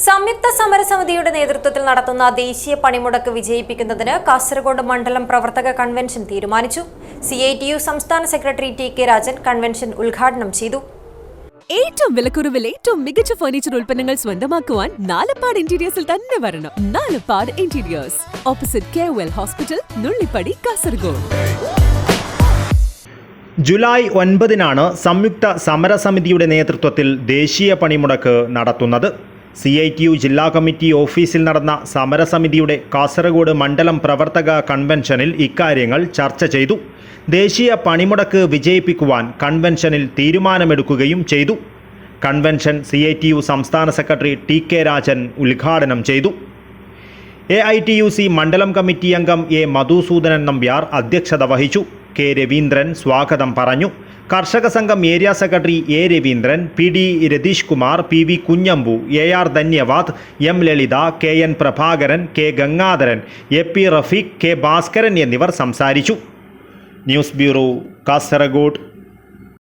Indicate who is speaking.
Speaker 1: സംയുക്ത സമരസമിതിയുടെ നേതൃത്വത്തിൽ നടത്തുന്ന ദേശീയ പണിമുടക്ക് വിജയിപ്പിക്കുന്നതിന് കാസർഗോഡ് മണ്ഡലം പ്രവർത്തക കൺവെൻഷൻ തീരുമാനിച്ചു. സി ഐ ടി യു സംസ്ഥാന secretary T K Rajan convention ഉദ്ഘാടനം ചെയ്തു.
Speaker 2: ഏറ്റവും വിലക്കുറവിൽ ഏറ്റവും മികച്ച ഫർണിച്ചർ ഉൽപ്പന്നങ്ങൾ സ്വന്തമാക്കുവാൻ നാലപ്പാട് ഇന്റീരിയേഴ്സിൽ തന്നെ വരണം. Nalappad interiors opposite K Well hospital Nullippady Kasaragod.
Speaker 3: July ഒൻപതിനാണ് സംയുക്ത സമരസമിതിയുടെ നേതൃത്വത്തിൽ ദേശീയ പണിമുടക്ക് നടത്തുന്നത്. സി ഐ ടി യു ജില്ലാ കമ്മിറ്റി ഓഫീസിൽ നടന്ന സമരസമിതിയുടെ കാസർഗോഡ് മണ്ഡലം പ്രവർത്തക കൺവെൻഷനിൽ ഇക്കാര്യങ്ങൾ ചർച്ച ചെയ്തു. ദേശീയ പണിമുടക്ക് വിജയിപ്പിക്കുവാൻ കൺവെൻഷനിൽ തീരുമാനമെടുക്കുകയും ചെയ്തു. Convention C I T U സംസ്ഥാന സെക്രട്ടറി ടി കെ രാജൻ ഉദ്ഘാടനം ചെയ്തു. A I T U C മണ്ഡലം കമ്മിറ്റി അംഗം എ മധുസൂദനൻ നമ്പ്യാർ അധ്യക്ഷത വഹിച്ചു. കെ രവീന്ദ്രൻ സ്വാഗതം പറഞ്ഞു. Karshaka Sangham area secretary A Raveendran P D Ratheesh Kumar P V Kunhambu A R Dhanyavad M Lalitha K N Prabhakaran K Gangadharan A P Rafeeq K Bhaskaran എന്നിവർ സംസാരിച്ചു. News bureau Kasaragod.